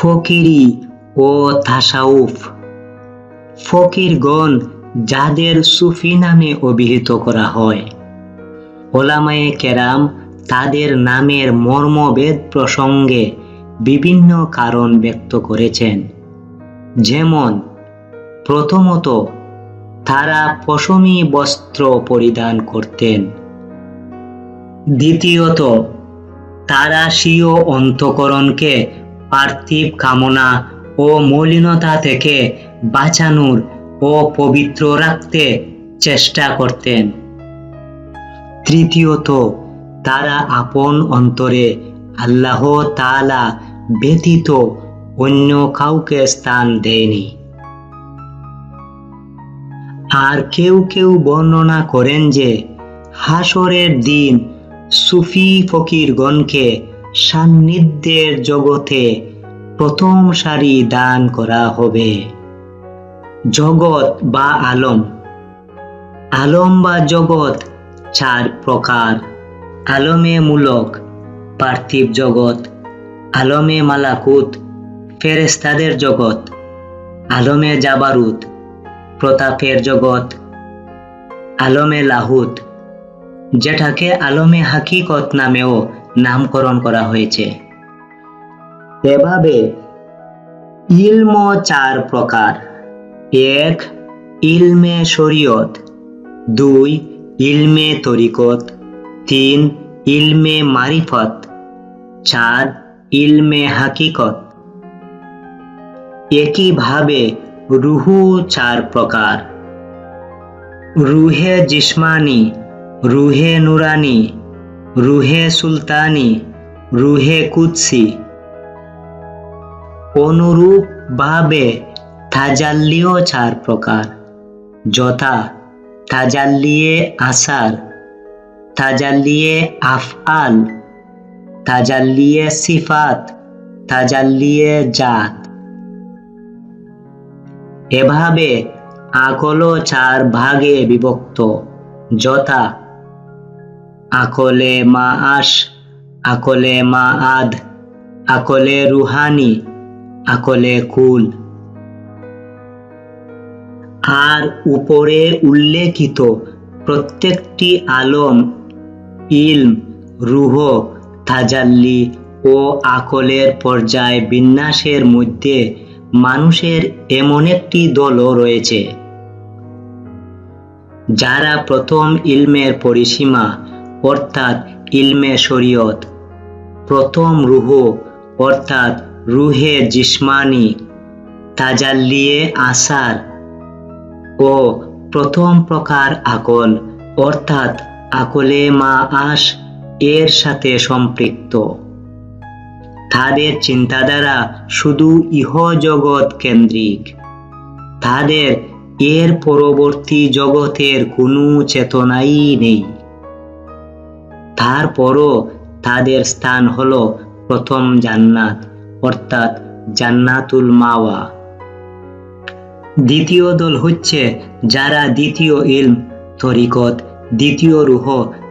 ফকিরি ও তাসাউফ ফকিরগণ যাদের সুফি নামে অভিহিত করা হয়। ওলামায়ে কেরাম তাদের নামের মর্মভেদ প্রসঙ্গে বিভিন্ন কারণ ব্যক্ত করেছেন। যেমন, প্রথমত, তারা পশমি বস্ত্র পরিধান করতেন। দ্বিতীয়ত, তারা স্বীয় অন্তকরণকে পার্থিব কামনা ও মলিনতা থেকে বাঁচানোর ও পবিত্র রাখতে চেষ্টা করতেন। তৃতীয়ত, তারা আপন অন্তরে আল্লাহ তাআলা ব্যতীত অন্য কাউকে স্থান দেয়নি। আর কেউ কেউ বর্ণনা করেন যে, হাসরের দিন সুফি ফকিরগণকে সান্নিধ্যের জগতে প্রথম সারি দান করা হবে। জগৎ বা আলম। আলম বা জগৎ চার প্রকার। আলমে মূলক, পার্থিব জগৎ। আলমে মালাকুত ফেরেস্তাদের জগৎ। আলমে জাবারুত, প্রতাপের জগৎ। আলমে লাহুত যেটাকে আলমে হাকিকত নামেও নামকরণ করা হয়েছে। এভাবে ইলম চার প্রকার। এক, ইলমে শরীয়ত। দুই, ইলমে তরিকত। তিন, ইলমে মারিফত। চার, ইলমে হাকিকত। একইভাবে রুহু চার প্রকার। রুহে জিসমানি রুহে নুরানি, রুহে সুলতানি, রুহে কুৎসি। অনুরূপ ভাবে তাজাল্লিও চার প্রকার, যথা তাজাল্লিয়ে আসার, তাজাল্লিয়ে আফআল, তাজাল্লিয়ে সিফাত, তাজাল্লিয়ে জাত। এভাবে আকলও চার ভাগে বিভক্ত, যথা আকলে মা আশ আকলে মা আদ আকলে রুহানি, আকলে কুল। আর উপরে উল্লেখিত প্রত্যেকটি আলম, ইলম, রুহ, তাজাল্লি ও আকলের পর্যায় বিন্যাসের মধ্যে মানুষের এমন একটি দলও রয়েছে। যারা প্রথম ইলমের পরিসীমা অর্থাৎ ইলমে শরীয়ত। প্রথম রুহ, অর্থাৎ রুহে জিসমানি, তাজাল্লিয়ে আসার ও প্রথম প্রকার আকল, অর্থাৎ আকলে মা আস এর সাথে সম্পৃক্ত। তাদের চিন্তাধারা শুধু ইহজগৎ কেন্দ্রিক। তাদের এর পরবর্তী জগতের কোনো চেতনাই নেই। তারপরও তাদের স্থান হলো প্রথম জান্নাত, অর্থাৎ জান্নাতুল মাওয়া। দ্বিতীয় দল হচ্ছে যারা দ্বিতীয় ইলম, তরিকত, দ্বিতীয় রুহ,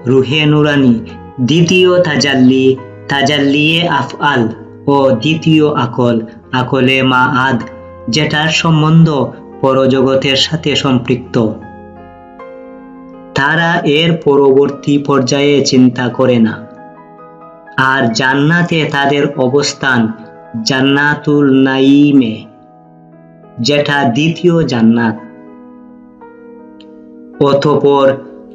রুহে নুরানি, দ্বিতীয় তাজাল্লি, তাজাল্লিয়ে আফআল ও দ্বিতীয় আকল, আকলে মা আদ যেটার সম্বন্ধ পরজগতের সাথে সম্পৃক্ত। তারা এর পরবর্তী পর্যায়ে চিন্তা করে না। আর জান্নাতে তাদের অবস্থান জান্নাতুল নাইমে যেটা দ্বিতীয় জান্নাত। অতপর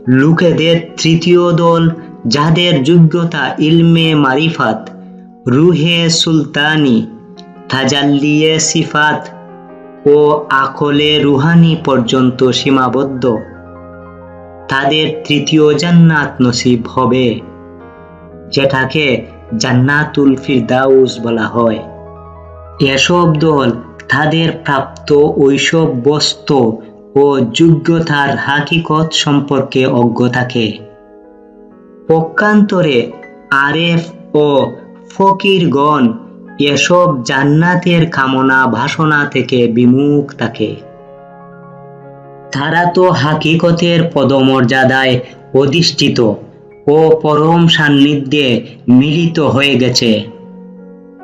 লোকেদের তৃতীয় দল, যাদের যোগ্যতা ইলমে মারিফাত, রুহে সুলতানি, তাজাল্লিয়ে সিফাত ও আকলে রুহানি পর্যন্ত সীমাবদ্ধ। তাদের তৃতীয় জান্নাত নসিব হবে, যেটাকে জান্নাতুল ফিরদাউস বলা হয়। এসব দল তাদের প্রাপ্ত ঐসব বস্তু ও যোগ্যতার হাকিকত সম্পর্কে অজ্ঞ থাকে। পক্ষান্তরে আরেফ ও ফকিরগণ এসব জান্নাতের কামনা বাসনা থেকে বিমুখ থাকে। তারা তো হাকিকতের পদমর্যাদায় অধিষ্ঠিত ও পরম সান্নিধ্যে মিলিত হয়ে গেছে।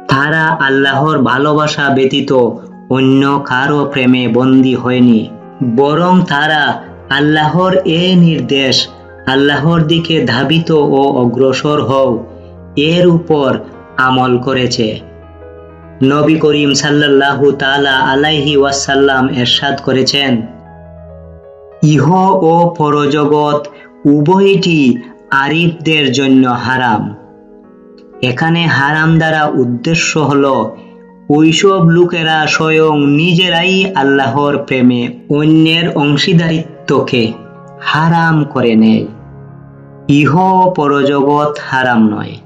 তারা আল্লাহর ভালোবাসা ব্যতীত অন্য কারও প্রেমে বন্দী হয়নি, বরং তারা আল্লাহর এ নির্দেশ আল্লাহর দিকে ধাবিত ও অগ্রসর হও, এর উপর আমল করেছে। নবী করিম সাল্লাল্লাহু তাআলা আলাইহি ওয়াসাল্লাম এরশাদ করেছেন ইহ ও পরজগৎ উভয়টি আরিফদের জন্য হারাম। এখানে হারাম দ্বারা উদ্দেশ্য হলো, ওইসব লোকেরা স্বয়ং নিজেরাই আল্লাহর প্রেমে অন্যের অংশীদারিত্বকে হারাম করে নেয়। ইহ পরজগৎ হারাম নয়।